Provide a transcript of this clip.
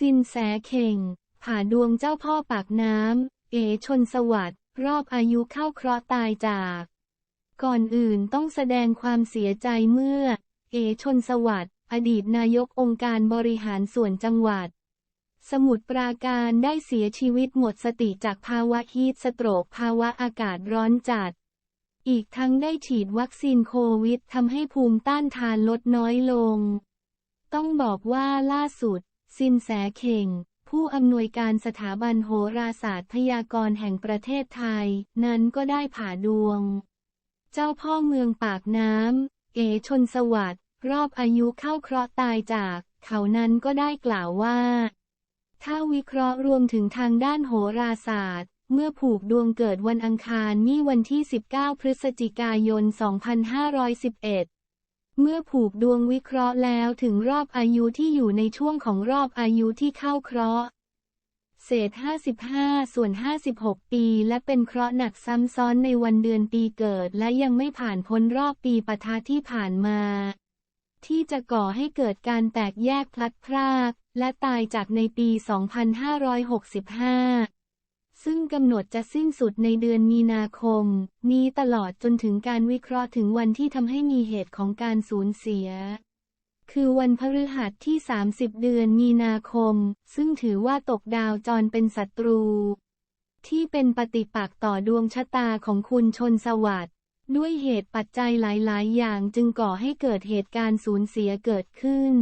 สินแสเข่ง ผ่าดวงเจ้าพ่อปากน้ำ เอชนสวัสดิ์รอบอายุเข้าเคราะห์ตายจาก ก่อนอื่นต้องแสดงความเสียใจเมื่อ เอชนสวัสดิ์อดีตนายกองค์การบริหารส่วนจังหวัด สมุทรปราการได้เสียชีวิตหมดสติจากภาวะฮีทสโตรกภาวะอากาศร้อนจัด อีกทั้งได้ฉีดวัคซีนโควิดทำให้ภูมิต้านทานลดน้อยลง ต้องบอกว่าล่าสุด สินแสเข่ง ผู้อำนวยการสถาบันโหราศาสตร์พยากรณ์แห่งประเทศไทย นั้นก็ได้ผ่าดวง เจ้าพ่อเมืองปากน้ำ เอชนสวัสดิ์รอบอายุเข้าเคราะห์ตายจาก เขานั้นก็ได้กล่าวว่า ถ้าวิเคราะห์รวมถึงทางด้านโหราศาสตร์เมื่อผูกดวงเกิดวันอังคารนี่วันที่ 19 พฤศจิกายน 2511 เมื่อผูกดวงวิเคราะห์แล้วถึงรอบอายุที่อยู่ในช่วงของรอบอายุที่เข้าเคราะห์ เศษ 55 ส่วน 56 ปี และเป็นเคราะห์หนักซ้ำซ้อนในวันเดือนปีเกิด และยังไม่ผ่านพ้นรอบปีปะทะที่ผ่านมา ที่จะก่อให้เกิดการแตกแยกพลัดพราก และตายจากในปี 2565 ซึ่งกำหนดจะสิ้นสุดในเดือนมีนาคม นี้ตลอดจนถึงการวิเคราะห์ถึงวันที่ทำให้มีเหตุของการสูญเสีย คือวันพฤหัสที่ 30 เดือนมีนาคม ซึ่งถือว่าตกดาวจรเป็นศัตรู ที่เป็นปฏิปักษ์ต่อดวงชะตาของคุณชนสวัสด์ด้วยเหตุปัจจัยหลาย ๆ อย่างจึงก่อให้เกิดเหตุการณ์สูญเสียเกิดขึ้น